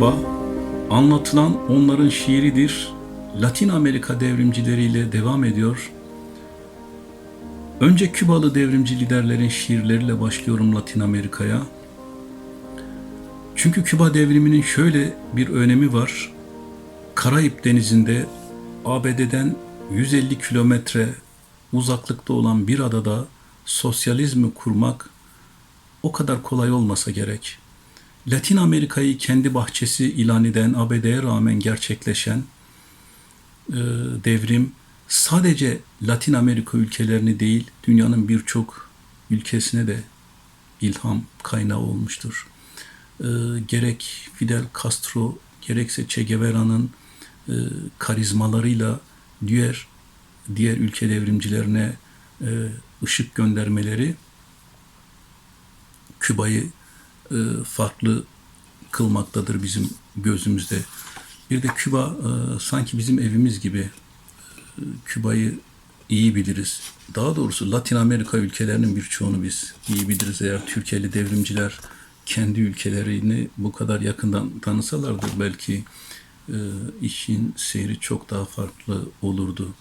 Merhaba, anlatılan onların şiiridir. Latin Amerika devrimcileriyle devam ediyor. Önce Kübalı devrimci liderlerin şiirleriyle başlıyorum Latin Amerika'ya. Çünkü Küba devriminin şöyle bir önemi var. Karayip Denizi'nde ABD'den 150 kilometre uzaklıkta olan bir adada sosyalizmi kurmak o kadar kolay olmasa gerek. Latin Amerika'yı kendi bahçesi ilan eden ABD'ye rağmen gerçekleşen e, devrim sadece Latin Amerika ülkelerini değil dünyanın birçok ülkesine de ilham kaynağı olmuştur. E, gerek Fidel Castro gerekse Che Guevara'nın e, karizmalarıyla diğer diğer ülke devrimcilerine e, ışık göndermeleri Küba'yı e, farklı kılmaktadır bizim gözümüzde. Bir de Küba e, sanki bizim evimiz gibi e, Küba'yı iyi biliriz. Daha doğrusu Latin Amerika ülkelerinin birçoğunu biz iyi biliriz. Eğer Türkiye'li devrimciler kendi ülkelerini bu kadar yakından tanısalardı belki e, işin seyri çok daha farklı olurdu.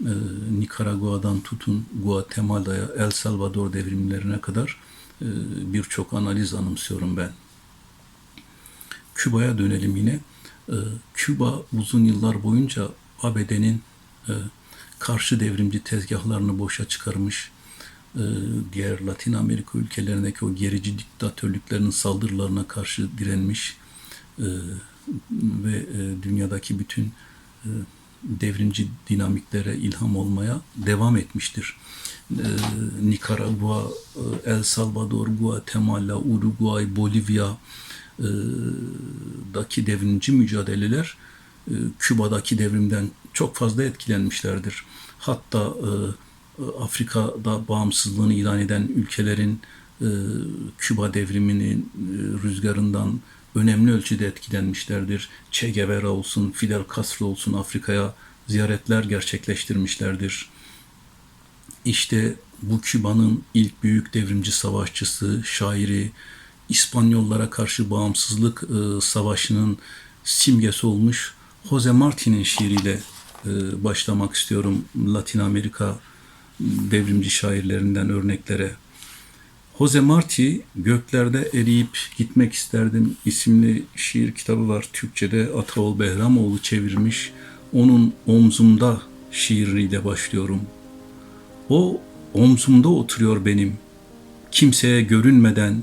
E, Nikaragua'dan tutun Guatemala'ya, El Salvador devrimlerine kadar birçok analiz anımsıyorum ben. Küba'ya dönelim yine. E, Küba uzun yıllar boyunca ABD'nin e, karşı devrimci tezgahlarını boşa çıkarmış, e, diğer Latin Amerika ülkelerindeki o gerici diktatörlüklerin saldırılarına karşı direnmiş e, ve dünyadaki bütün devrimci dinamiklere ilham olmaya devam etmiştir. E, Nikaragua, e, El Salvador, Guatemala, Uruguay, Bolivya e, daki devrimci mücadeleler e, Küba'daki devrimden çok fazla etkilenmişlerdir. Hatta Afrika'da bağımsızlığını ilan eden ülkelerin Küba devriminin rüzgarından önemli ölçüde etkilenmişlerdir. Che Guevara olsun, Fidel Castro olsun Afrika'ya ziyaretler gerçekleştirmişlerdir. İşte bu Küba'nın ilk büyük devrimci savaşçısı, şairi, İspanyollara karşı bağımsızlık e, savaşının simgesi olmuş Jose Marti'nin şiiriyle e, başlamak istiyorum Latin Amerika devrimci şairlerinden örneklere. Jose Marti Göklerde Eriyip Gitmek İsterdim isimli şiir kitabı var. Türkçe'de Ataol Behramoğlu çevirmiş. Onun omzumda şiiriyle başlıyorum. O omzumda oturuyor benim. Kimseye görünmeden,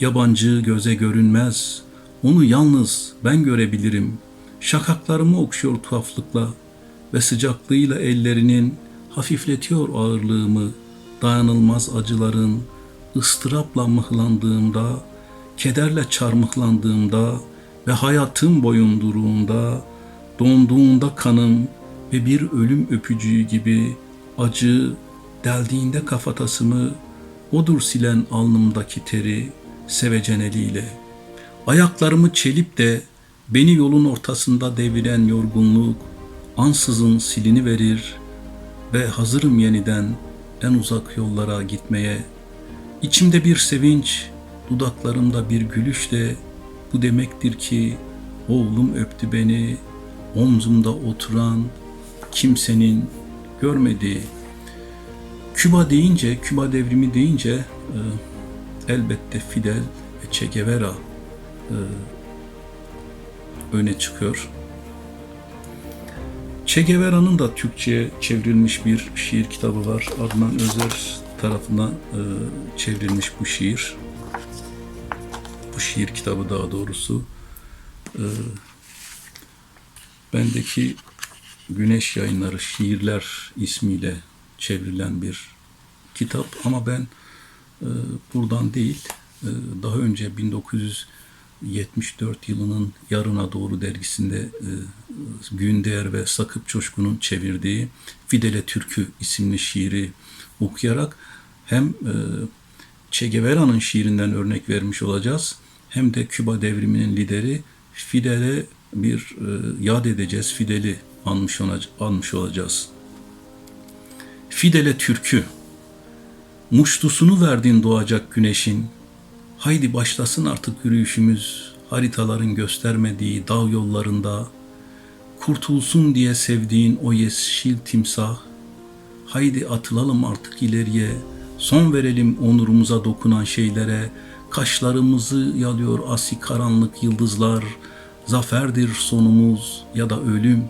yabancı göze görünmez. Onu yalnız ben görebilirim. Şakaklarımı okşuyor tuhaflıkla ve sıcaklığıyla ellerinin hafifletiyor ağırlığımı. Dayanılmaz acıların, ıstırapla mıhlandığımda, kederle çarmıhlandığımda ve hayatım boyunduruğunda, donduğunda kanım ve bir ölüm öpücüğü gibi acı deldiğinde kafatasımı, odur silen alnımdaki teri sevecen eliyle. Ayaklarımı çelip de beni yolun ortasında deviren yorgunluk ansızın silini verir ve hazırım yeniden en uzak yollara gitmeye. İçimde bir sevinç, dudaklarımda bir gülüş de bu demektir ki oğlum öptü beni, omzumda oturan kimsenin görmediği. Küba deyince, Küba devrimi deyince e, elbette Fidel ve Che Guevara e, öne çıkıyor. Che Guevara'nın da Türkçe'ye çevrilmiş bir şiir kitabı var. Adnan Özer tarafından e, çevrilmiş bu şiir. Bu şiir kitabı daha doğrusu. E, bendeki Güneş Yayınları Şiirler ismiyle çevrilen bir kitap ama ben e, buradan değil e, daha önce 1974 yılının Yarına Doğru dergisinde e, Gündeğer ve Sakıp Çoşkun'un çevirdiği Fidele Türkü isimli şiiri okuyarak hem e, Che Guevara'nın şiirinden örnek vermiş olacağız hem de Küba devriminin lideri Fidel'e bir e, yad edeceğiz. Fidel'i anmış, anmış olacağız. Fidele türkü. Muştusunu verdin doğacak güneşin. Haydi başlasın artık yürüyüşümüz. haritaların göstermediği dağ yollarında, kurtulsun diye sevdiğin o yeşil timsah, haydi atılalım artık ileriye, son verelim onurumuza dokunan şeylere, kaşlarımızı yalıyor asi karanlık yıldızlar, zaferdir sonumuz ya da ölüm.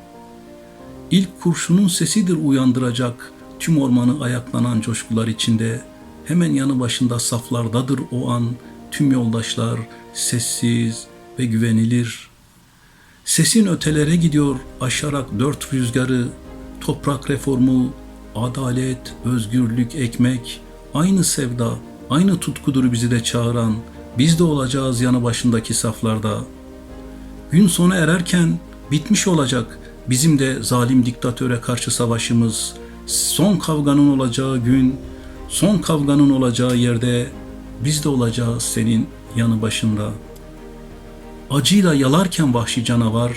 İlk kurşunun sesidir uyandıracak tüm ormanı ayaklanan coşkular içinde, hemen yanı başında saflardadır o an tüm yoldaşlar sessiz ve güvenilir. Sesin ötelere gidiyor aşarak dört rüzgarı, toprak reformu, adalet, özgürlük, ekmek, aynı sevda, aynı tutkudur bizi de çağıran, biz de olacağız yanı başındaki saflarda. Gün sona ererken bitmiş olacak bizim de zalim diktatöre karşı savaşımız. Son kavganın olacağı gün, son kavganın olacağı yerde biz de olacağız senin yanı başında. Acıyla yalarken vahşi canavar,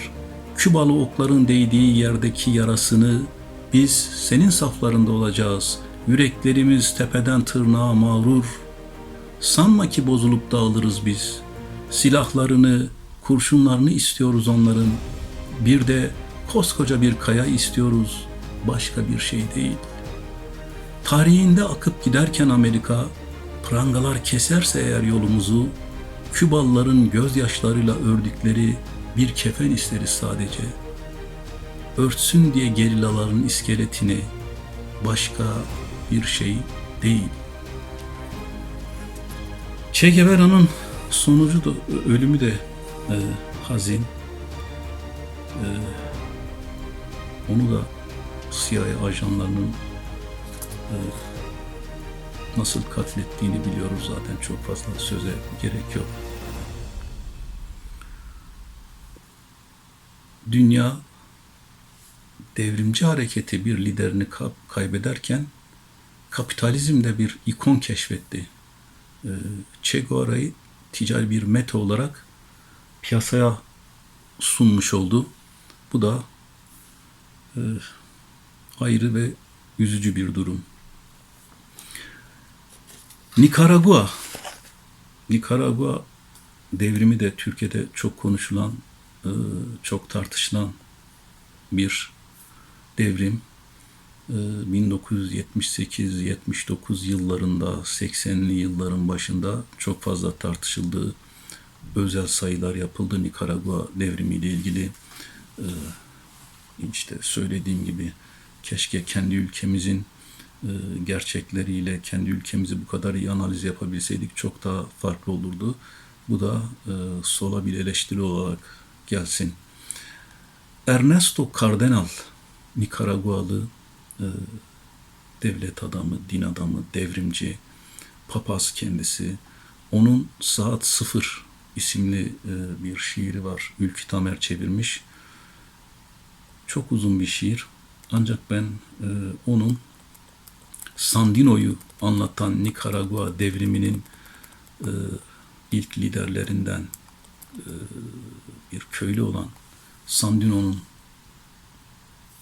Kübalı okların değdiği yerdeki yarasını biz senin saflarında olacağız. Yüreklerimiz tepeden tırnağa mağrur. Sanma ki bozulup dağılırız biz. Silahlarını, kurşunlarını istiyoruz onların. Bir de koskoca bir kaya istiyoruz. Başka bir şey değil. Tarihinde akıp giderken Amerika, prangalar keserse eğer yolumuzu, Kübalıların gözyaşlarıyla ördükleri bir kefen isteriz sadece. Örtsün diye gerillaların iskeletini, başka bir şey değil. Che Guevara'nın sonucu da ölümü de e, hazin. E, onu da CIA ajanlarının e, nasıl katlettiğini biliyoruz zaten çok fazla söze gerek yok. Dünya devrimci hareketi bir liderini kaybederken kapitalizm de bir ikon keşfetti. Ee, Che Guevara'yı ticari bir meta olarak piyasaya sunmuş oldu. Bu da e, ayrı ve üzücü bir durum. Nikaragua. Nikaragua devrimi de Türkiye'de çok konuşulan, e, çok tartışılan bir devrim. E, 1978-79 yıllarında, 80'li yılların başında çok fazla tartışıldığı özel sayılar yapıldı Nikaragua devrimiyle ilgili. E, işte söylediğim gibi keşke kendi ülkemizin e, gerçekleriyle kendi ülkemizi bu kadar iyi analiz yapabilseydik çok daha farklı olurdu. Bu da e, sola bir eleştiri olarak gelsin. Ernesto Cardenal, Nikaragualı e, devlet adamı, din adamı, devrimci, papaz kendisi. Onun Saat Sıfır isimli bir şiiri var. Ülkü Tamer çevirmiş. Çok uzun bir şiir. Ancak ben e, onun Sandino'yu anlatan Nikaragua devriminin e, ilk liderlerinden e, bir köylü olan Sandino'nun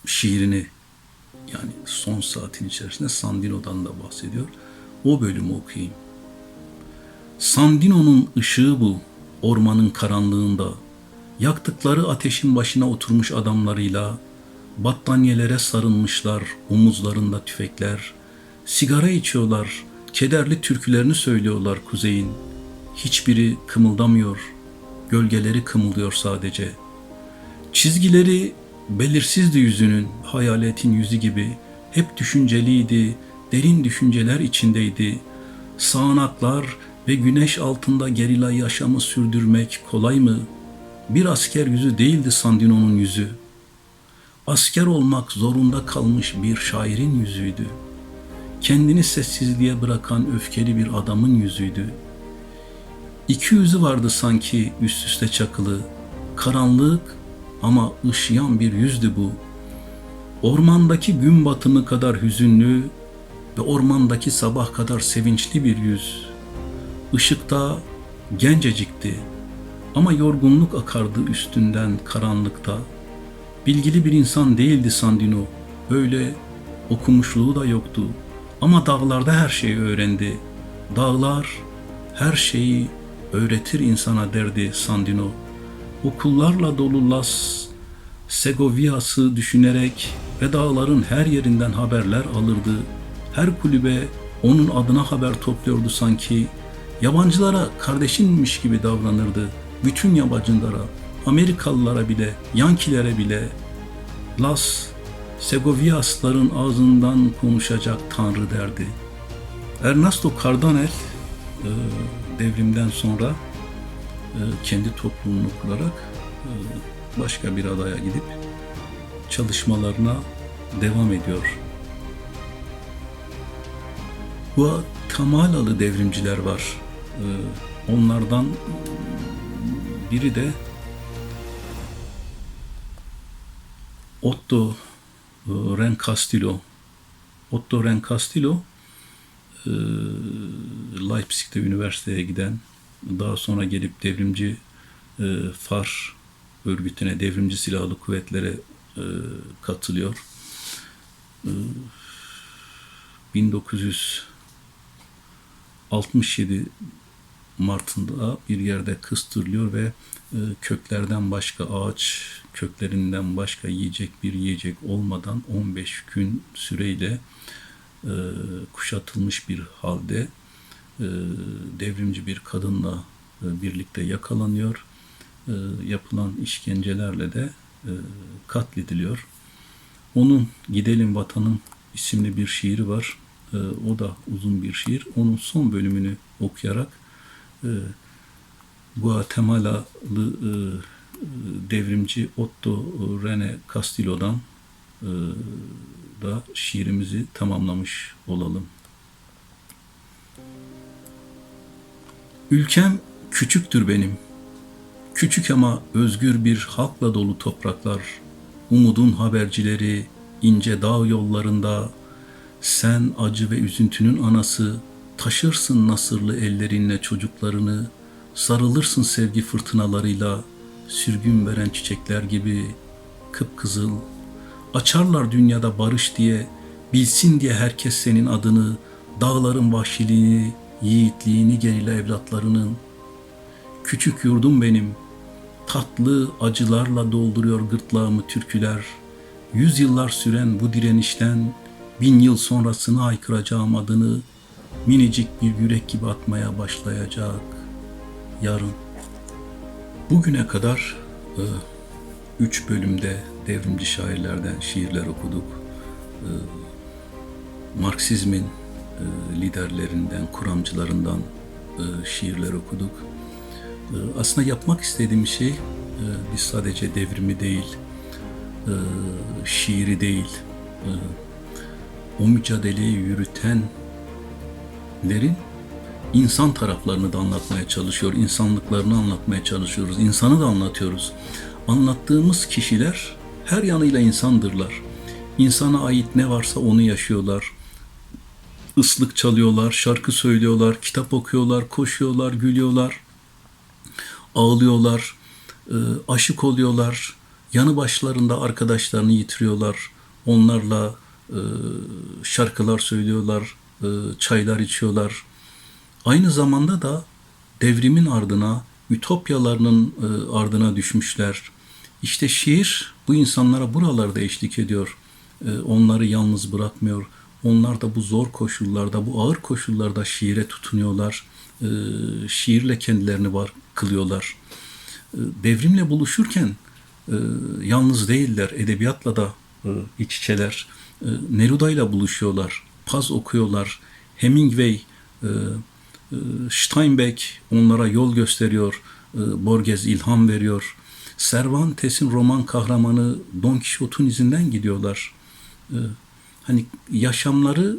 şiirini yani son saatin içerisinde Sandino'dan da bahsediyor. O bölümü okuyayım. Sandino'nun ışığı bu, ormanın karanlığında. Yaktıkları ateşin başına oturmuş adamlarıyla, battaniyelere sarılmışlar, omuzlarında tüfekler, sigara içiyorlar, kederli türkülerini söylüyorlar kuzeyin. Hiçbiri kımıldamıyor, gölgeleri kımıldıyor sadece. Çizgileri belirsizdi yüzünün, hayaletin yüzü gibi. Hep düşünceliydi, derin düşünceler içindeydi. Sağanaklar ve güneş altında gerilla yaşamı sürdürmek kolay mı? Bir asker yüzü değildi Sandino'nun yüzü. Asker olmak zorunda kalmış bir şairin yüzüydü. Kendini sessizliğe bırakan öfkeli bir adamın yüzüydü. İki yüzü vardı sanki üst üste çakılı. Karanlık ama ışıyan bir yüzdü bu. Ormandaki gün batımı kadar hüzünlü ve ormandaki sabah kadar sevinçli bir yüz. Işıkta gencecikti ama yorgunluk akardı üstünden karanlıkta. Bilgili bir insan değildi Sandino. Öyle okumuşluğu da yoktu. Ama dağlarda her şeyi öğrendi. Dağlar her şeyi öğretir insana derdi Sandino. Okullarla dolu Las Segovia'sı düşünerek ve dağların her yerinden haberler alırdı. Her kulübe onun adına haber topluyordu sanki. Yabancılara kardeşinmiş gibi davranırdı. Bütün yabancılara, Amerikalılara bile, Yankilere bile Las Segoviasların ağzından konuşacak Tanrı derdi. Ernesto Cardanel e, devrimden sonra e, kendi toplumunu kurarak e, başka bir adaya gidip çalışmalarına devam ediyor. Guatemalalı devrimciler var. Onlardan biri de Otto e, Ren Castillo. Otto Ren Castillo e, Leipzig'te üniversiteye giden, daha sonra gelip devrimci e, FAR örgütüne, devrimci silahlı kuvvetlere katılıyor. E, 1967 Mart'ında bir yerde kıstırılıyor ve e, köklerden başka ağaç köklerinden başka yiyecek bir yiyecek olmadan 15 gün süreyle e, kuşatılmış bir halde e, devrimci bir kadınla birlikte yakalanıyor. Yapılan işkencelerle de katlediliyor. Onun Gidelim Vatanım isimli bir şiiri var. O da uzun bir şiir. Onun son bölümünü okuyarak e, Guatemala'lı e, devrimci Otto Rene Castillo'dan e, da şiirimizi tamamlamış olalım. Ülkem küçüktür benim. Küçük ama özgür bir halkla dolu topraklar. Umudun habercileri ince dağ yollarında sen acı ve üzüntünün anası taşırsın nasırlı ellerinle çocuklarını sarılırsın sevgi fırtınalarıyla sürgün veren çiçekler gibi kıpkızıl. Açarlar dünyada barış diye bilsin diye herkes senin adını dağların vahşiliğini yiğitliğini gerile evlatlarının. Küçük yurdum benim tatlı acılarla dolduruyor gırtlağımı türküler. Yüz yıllar süren bu direnişten bin yıl sonrasını haykıracağım adını minicik bir yürek gibi atmaya başlayacak yarın. Bugüne kadar e, üç bölümde devrimci şairlerden şiirler okuduk. E, Marksizmin e, liderlerinden, kuramcılarından e, şiirler okuduk. E, aslında yapmak istediğim şey e, biz sadece devrimi değil, e, şiiri değil, e, o mücadeleyi yürütenlerin insan taraflarını da anlatmaya çalışıyor, insanlıklarını anlatmaya çalışıyoruz, insanı da anlatıyoruz. Anlattığımız kişiler her yanıyla insandırlar. İnsana ait ne varsa onu yaşıyorlar. Islık çalıyorlar, şarkı söylüyorlar, kitap okuyorlar, koşuyorlar, gülüyorlar, ağlıyorlar, e, aşık oluyorlar. Yanı başlarında arkadaşlarını yitiriyorlar. Onlarla e, şarkılar söylüyorlar, e, çaylar içiyorlar. Aynı zamanda da devrimin ardına, ütopyalarının e, ardına düşmüşler. İşte şiir bu insanlara buralarda eşlik ediyor. E, onları yalnız bırakmıyor. Onlar da bu zor koşullarda, bu ağır koşullarda şiire tutunuyorlar. E, şiirle kendilerini var kılıyorlar. Devrimle buluşurken yalnız değiller. Edebiyatla da iç içeler. Neruda ile buluşuyorlar. Paz okuyorlar. Hemingway, ee, Steinbeck onlara yol gösteriyor, ee, Borges ilham veriyor. Cervantes'in roman kahramanı Don Quixote'un izinden gidiyorlar. Hani yaşamları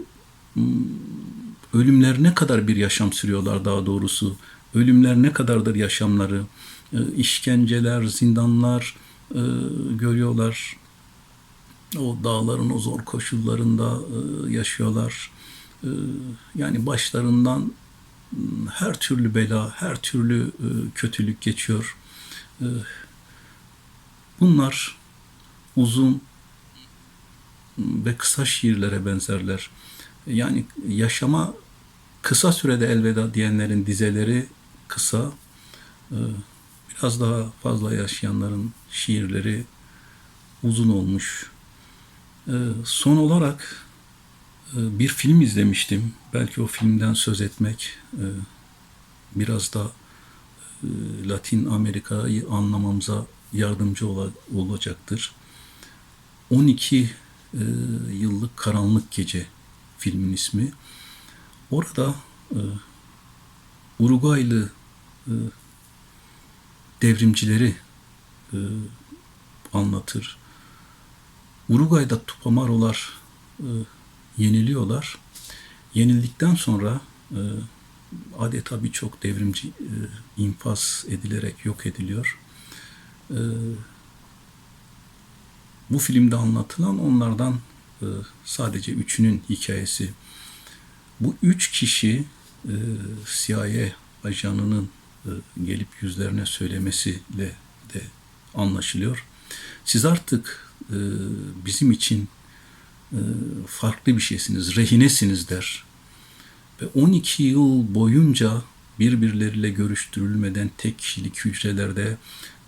ölümler ne kadar bir yaşam sürüyorlar daha doğrusu. Ölümler ne kadardır yaşamları. işkenceler, zindanlar e, görüyorlar. O dağların o zor koşullarında e, yaşıyorlar. Yani başlarından her türlü bela, her türlü e, kötülük geçiyor. E, bunlar uzun ve kısa şiirlere benzerler. Yani yaşama kısa sürede elveda diyenlerin dizeleri kısa. Biraz daha fazla yaşayanların şiirleri uzun olmuş. Ee, Son olarak e, bir film izlemiştim. Belki o filmden söz etmek e, biraz da e, Latin Amerika'yı anlamamıza yardımcı ola- olacaktır. 12 e, yıllık karanlık gece filmin ismi. Orada Uruguaylı devrimcileri anlatır. Uruguay'da Tupamarolar e, yeniliyorlar. Yenildikten sonra e, adeta birçok devrimci e, infaz edilerek yok ediliyor. E, bu filmde anlatılan onlardan e, sadece üçünün hikayesi. Bu üç kişi e, CIA ajanının e, gelip yüzlerine söylemesiyle de anlaşılıyor. Siz artık e, bizim için e, farklı bir şeysiniz, rehinesiniz der. Ve 12 yıl boyunca birbirleriyle görüştürülmeden tek kişilik hücrelerde,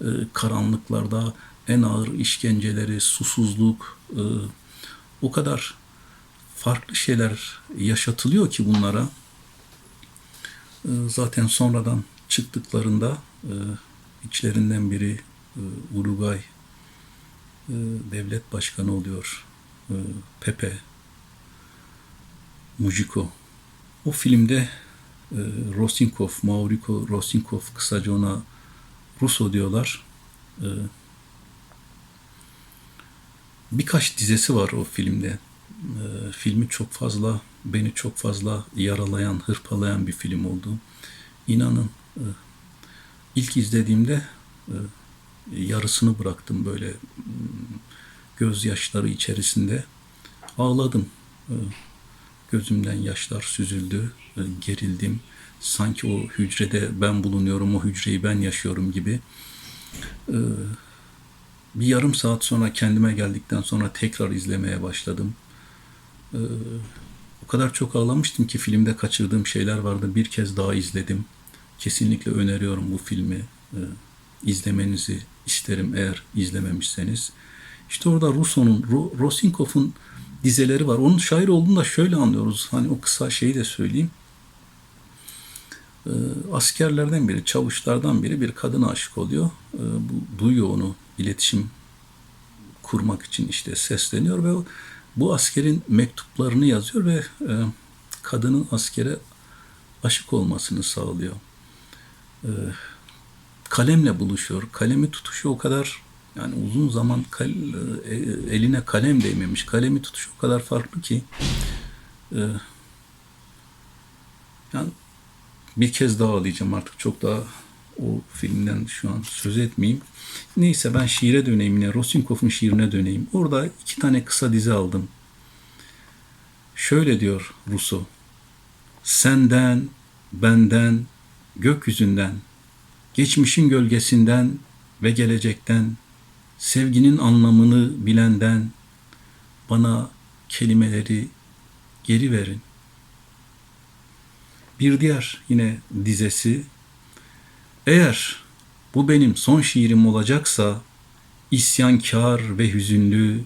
e, karanlıklarda en ağır işkenceleri, susuzluk, o kadar farklı şeyler yaşatılıyor ki bunlara. Zaten sonradan çıktıklarında içlerinden biri Uruguay devlet başkanı oluyor. E, Pepe Mujico. O filmde e, Rosinkov, Maurico Rosinkov kısaca ona Russo diyorlar. Birkaç dizesi var o filmde. Filmi çok fazla, beni çok fazla yaralayan, hırpalayan bir film oldu. İnanın ilk izlediğimde yarısını bıraktım böyle mm, gözyaşları içerisinde. Ağladım. E, Gözümden yaşlar süzüldü, e, gerildim. Sanki o hücrede ben bulunuyorum, o hücreyi ben yaşıyorum gibi. E, Bir yarım saat sonra kendime geldikten sonra tekrar izlemeye başladım. O kadar çok ağlamıştım ki filmde kaçırdığım şeyler vardı. Bir kez daha izledim. Kesinlikle öneriyorum bu filmi. İzlemenizi isterim eğer izlememişseniz. İşte orada Rousseau'nun, Ro- Rosinkov'un dizeleri var. Onun şair olduğunu da şöyle anlıyoruz. Hani o kısa şeyi de söyleyeyim. Ee, askerlerden biri, çavuşlardan biri bir kadına aşık oluyor. Ee, bu duyuyor onu, iletişim kurmak için işte sesleniyor ve o- bu askerin mektuplarını yazıyor ve e, kadının askere aşık olmasını sağlıyor. Ee, kalemle buluşuyor. Kalemi tutuşu o kadar yani uzun zaman kal- e, eline kalem değmemiş. Kalemi tutuşu o kadar farklı ki e, yani bir kez daha ağlayacağım artık çok daha o filmden şu an söz etmeyeyim. Neyse ben şiire döneyim yine. Rosinkov'un şiirine döneyim. Orada iki tane kısa dizi aldım. Şöyle diyor Rousseau. Senden, benden, gökyüzünden, geçmişin gölgesinden ve gelecekten, sevginin anlamını bilenden bana kelimeleri geri verin. Bir diğer yine dizesi eğer bu benim son şiirim olacaksa isyankar ve hüzünlü,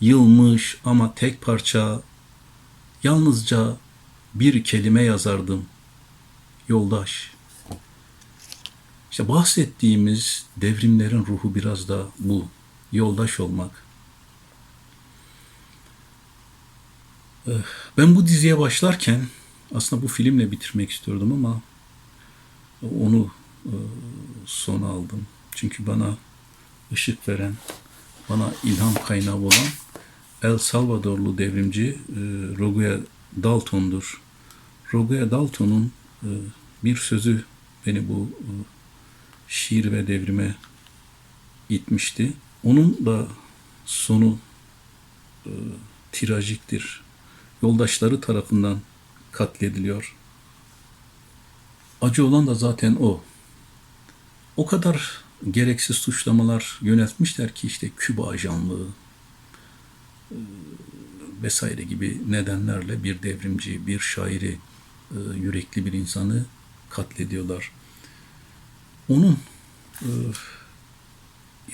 yılmış ama tek parça yalnızca bir kelime yazardım. Yoldaş. İşte bahsettiğimiz devrimlerin ruhu biraz da bu. Yoldaş olmak. Eh, Ben bu diziye başlarken aslında bu filmle bitirmek istiyordum ama onu e, sona aldım. Çünkü bana ışık veren, bana ilham kaynağı olan El Salvadorlu devrimci e, Roguya Dalton'dur. Roguya Dalton'un bir sözü beni bu şiir ve devrime itmişti. Onun da sonu e, tirajiktir. Yoldaşları tarafından katlediliyor. Acı olan da zaten o. O kadar gereksiz suçlamalar yöneltmişler ki işte Küba ajanlığı e, vesaire gibi nedenlerle bir devrimci, bir şairi, e, yürekli bir insanı katlediyorlar. Onun e,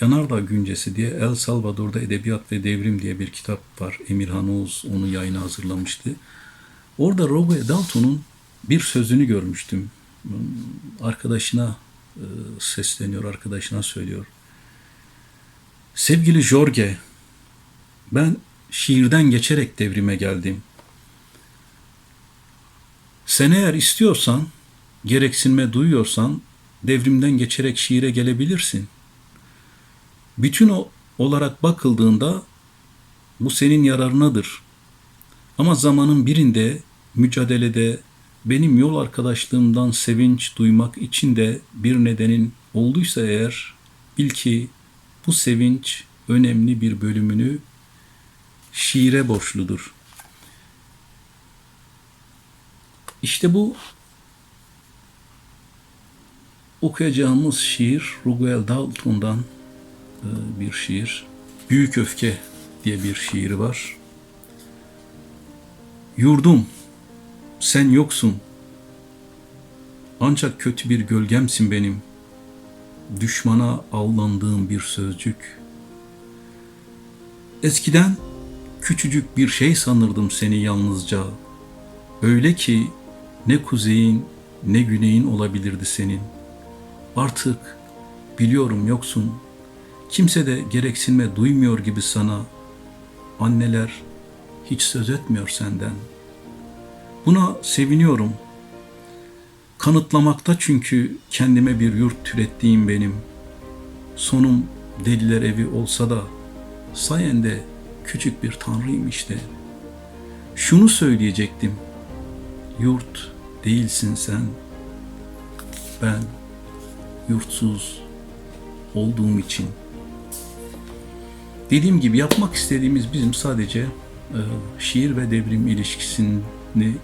Yanardağ Güncesi diye El Salvador'da Edebiyat ve Devrim diye bir kitap var. Emirhan Oğuz onu yayına hazırlamıştı. Orada Robert Dalton'un bir sözünü görmüştüm. Arkadaşına e, sesleniyor, arkadaşına söylüyor. Sevgili Jorge, ben şiirden geçerek devrime geldim. Sen eğer istiyorsan, gereksinme duyuyorsan devrimden geçerek şiire gelebilirsin. Bütün o olarak bakıldığında bu senin yararınadır. Ama zamanın birinde mücadelede benim yol arkadaşlığımdan sevinç duymak için de bir nedenin olduysa eğer bil ki bu sevinç önemli bir bölümünü şiire borçludur. İşte bu okuyacağımız şiir Ruguel Dalton'dan e, bir şiir. Büyük Öfke diye bir şiiri var. Yurdum, sen yoksun. Ancak kötü bir gölgemsin benim. Düşmana avlandığım bir sözcük. Eskiden küçücük bir şey sanırdım seni yalnızca. Öyle ki ne kuzeyin ne güneyin olabilirdi senin. Artık biliyorum yoksun. Kimse de gereksinme duymuyor gibi sana. Anneler hiç söz etmiyor senden. Buna seviniyorum. Kanıtlamakta çünkü kendime bir yurt türettiğim benim. Sonum deliler evi olsa da sayende küçük bir tanrıyım işte. Şunu söyleyecektim. Yurt değilsin sen. Ben yurtsuz olduğum için. Dediğim gibi yapmak istediğimiz bizim sadece e, şiir ve devrim ilişkisini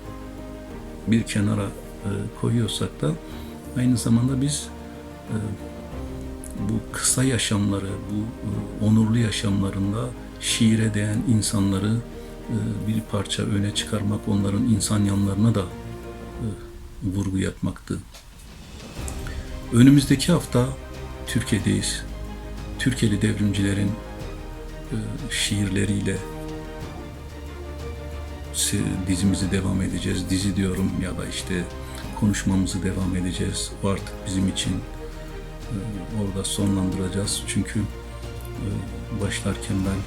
bir kenara e, koyuyorsak da aynı zamanda biz e, bu kısa yaşamları, bu e, onurlu yaşamlarında şiire değen insanları e, bir parça öne çıkarmak, onların insan yanlarına da e, vurgu yapmaktı. Önümüzdeki hafta Türkiye'deyiz. Türkiye'li devrimcilerin e, şiirleriyle dizimizi devam edeceğiz. Dizi diyorum ya da işte konuşmamızı devam edeceğiz. O artık bizim için e, orada sonlandıracağız. Çünkü e, başlarken ben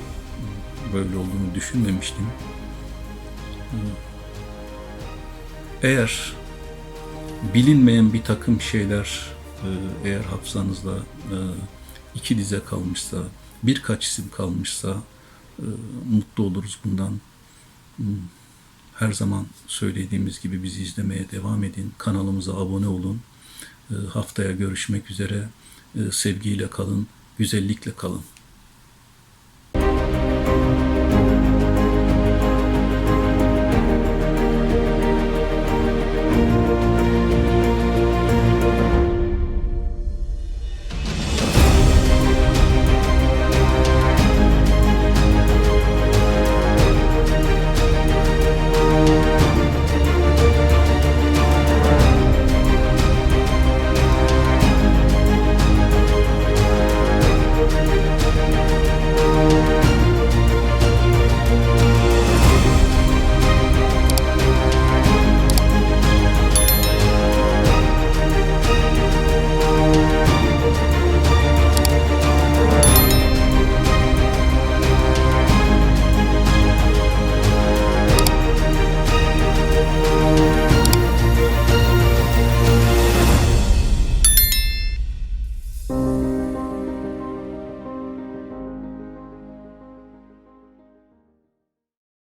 böyle olduğunu düşünmemiştim. Eğer bilinmeyen bir takım şeyler eğer hafızanızda e, iki dize kalmışsa, birkaç isim kalmışsa e, mutlu oluruz bundan. Hmm, Her zaman söylediğimiz gibi bizi izlemeye devam edin. Kanalımıza abone olun. E, Haftaya görüşmek üzere. Sevgiyle kalın, güzellikle kalın.